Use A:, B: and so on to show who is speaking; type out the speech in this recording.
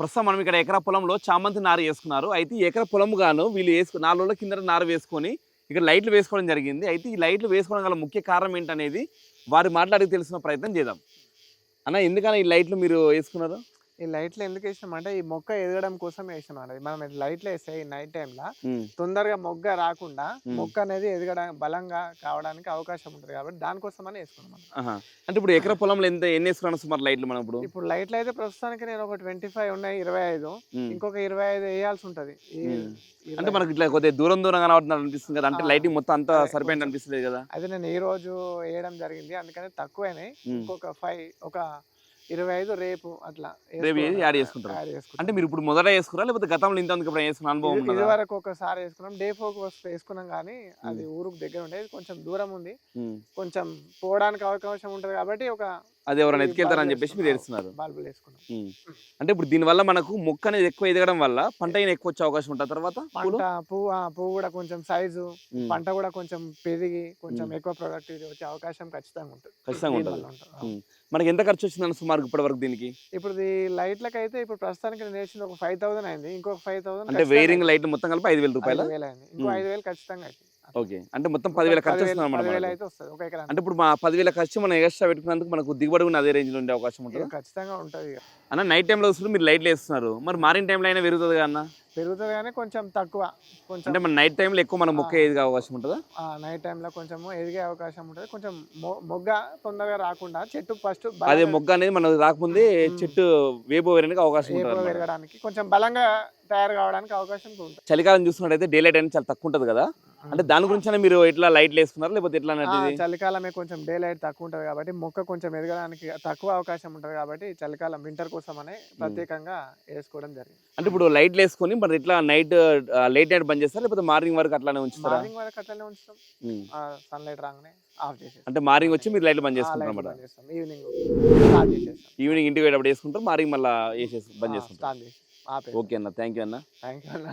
A: ప్రస్తుతం మనం ఇక్కడ ఎకరా పొలంలో చామంతి నారు వేసుకున్నారు. అయితే ఈ ఎకరా పొలం గాను వీళ్ళు వేసుకు నాలుగు రోజుల కింద నారు వేసుకొని ఇక్కడ లైట్లు వేసుకోవడం జరిగింది. అయితే ఈ లైట్లు వేసుకోవడం గల ముఖ్య కారణం ఏంటనేది వారి మాట్లాడి తెలిసిన ప్రయత్నం చేద్దాం. అన్న ఎందుకన్నా ఈ లైట్లు మీరు వేసుకున్నారు?
B: ఈ లైట్లు ఎందుకు వేసినాం అంటే ఈ మొక్క ఎదగడం కోసం వేసినాం అనేది మనం లైట్లు వేస్తే ఈ నైట్ టైంలో తొందరగా మొగ్గ రాకుండా. మొక్క అనేది ఎదగడం బలంగా కావడానికి అవకాశం ఉంటుంది కాబట్టి దానికోసమని వేసుకున్నాం మనం.
A: ఆహా. అంటే ఇప్పుడు ఎకరా పొలంలో ఎంత ఎన్ని వేసుకున్నాను సుమారు లైట్లు మనం ఇప్పుడు
B: ఇప్పుడు లైట్లు అయితే ప్రస్తుతానికి నేను ఒక ట్వంటీ ఫైవ్ ఉన్నాయి ఇరవై ఐదు. ఇంకొక ఇరవై ఐదు వేయాల్సి ఉంటది
A: అంటే మనకి ఇట్లా కొద్దిగా దూరం దూరం కనబడుతుంది అనిపిస్తుంది కదా అంటే. లైటింగ్ మొత్తం అంతా
B: అదే
A: సరిపోయింది. అనిపిస్తుంది కదా
B: అయితే నేను ఈ రోజు వేయడం జరిగింది అందుకని తక్కువైనాయి. ఇంకొక ఫైవ్ ఒక ఇరవై ఐదు రేపు అట్లా
A: రేపు యాడ్ చేసుకుంటారు.
B: యాడ్ చేసుకుంటాం.
A: అంటే మీరు ఇప్పుడు మొదట వేసుకురా లేకపోతే గతంలో ఇంత ఇప్పుడు వేసుకున్న అనుభవం
B: ఇది-? వరకు ఒకసారి వేసుకున్నాం డే ఫోర్ వేసుకున్నాం కానీ అది ఊరుకు దగ్గర ఉండేది కొంచెం దూరం ఉంది. కొంచెం పోవడానికి అవకాశం ఉంటుంది కాబట్టి ఒక
A: అది ఎవరైనా ఎత్తుకెళ్తారని చెప్పేసి మీరు వేస్తున్నారు
B: బల్బులు వేసుకున్నాం
A: ఉమ్. అంటే ఇప్పుడు దీనివల్ల మనకు మొక్క అనేది ఎక్కువ ఎదగడం వల్ల పంట అయినా ఎక్కువ వచ్చే అవకాశం ఉంటుంది తర్వాత?
B: పంట పువ్వు ఆ, పువ్వు కూడా కొంచెం సైజు. పంట కూడా కొంచెం పెరిగి కొంచెం. ఎక్కువ ప్రొడక్టివిటీ వచ్చే అవకాశం ఖచ్చితంగా ఉంటుంది
A: ఖచ్చితంగా ఉంటుంది
B: దీనివల్ల ఉంటుంది. అవును.
A: ఉమ్. మనకి ఎంత ఖర్చు వచ్చిందని సుమారు ఇప్పటి వరకు దీనికి
B: ఇప్పుడు ఈ లైట్లకి అయితే ఇప్పుడు ప్రస్తుతానికి నేను వేసింది ఒక ఫైవ్ థౌసండ్ అయింది ఇంకొక ఫైవ్ థౌసండ్
A: అంటే వేరింగ్ లైట్ మొత్తం కలిపి ఐదు వేల రూపాయల
B: అయింది ఇంకో. ఐదు వేలు ఖచ్చితంగా అవుతుంది
A: ఓకే. అంటే మొత్తం పదివేల ఖర్చు వస్తుంది అనమాట అంటే ఇప్పుడు మా పదివేల ఖర్చు మనం ఎక్స్ట్రా పెట్టుకున్నందుకు మనకు దిగుబడి కూడా అదే రేంజ్లో ఉండే అవకాశం ఉంటుంది?
B: ఖచ్చితంగా ఉంటుంది.
A: అన్న నైట్ టైంలో వస్తుంది మీరు లైట్లు వేస్తున్నారు. మరి మారిన టైంలో అయినా పెరుగుతుంది కదా అన్న?
B: పెరుగుతుంది కానీ కొంచెం తక్కువ. కొంచెం
A: అంటే మన నైట్ టైంలో ఎక్కువ మన మొక్క. ఏది అవకాశం ఉంటుందా?
B: నైట్ టైంలో కొంచెం ఎదిగే అవకాశం ఉంటుంది. కొంచెం మొగ్గ తొందరగా రాకుండా చెట్టు ఫస్ట్
A: అదే మొగ్గ అనేది మనకు రాకముందే. చెట్టు వేపు వేయడానికి అవకాశం ఉంటుంది.
B: పెరగడానికి కొంచెం బలంగా తయారు కావడానికి అవకాశం ఉంటుంది.
A: చలికాలం చూసుకున్నట్టయితే డే లైట్ అనేది చాలా తక్కువ ఉంటుంది కదా? అంటే దాని గురించి మీరు ఎట్లా లైట్లు వేసుకున్నారు? లేకపోతే ఎట్లా
B: చలికాలమే కొంచెం డే లైట్ తక్కువ ఉంటుంది కాబట్టి మొక్క కొంచెం ఎదగడానికి తక్కువ అవకాశం ఉంటుంది కాబట్టి చలికాలం వింటర్ కోసం అనే ప్రత్యేకంగా వేసుకోవడం జరిగింది.
A: అంటే ఇప్పుడు లైట్లు వేసుకొని మరి ఎట్లా నైట్ లేట్ నైట్ బంద్ చేస్తారా? లేకపోతే మార్నింగ్ వరకు అట్లానే ఉంచుతారా?
B: మార్నింగ్ వరకు అట్లనే ఉంచుతాం. సన్ లైట్ రాగానే ఆఫ్ చేసేస్తాం.
A: అంటే మార్నింగ్ వచ్చి మీరు లైట్లు బంద్ చేసుకుంటారు
B: చేస్తాం. ఈవినింగ్ స్టార్ట్ చేసేస్తాం.
A: ఈవినింగ్ ఇంటికి పోయేటప్పుడు వేసుకుంటారు మార్నింగ్ మళ్ళీ వేసేసి బంద్ చేసుకుంటారు.
B: స్టార్ట్ చేసి ఆపేసి
A: ఓకే అన్న థ్యాంక్ యూ అన్న.
B: థ్యాంక్ యూ అన్న.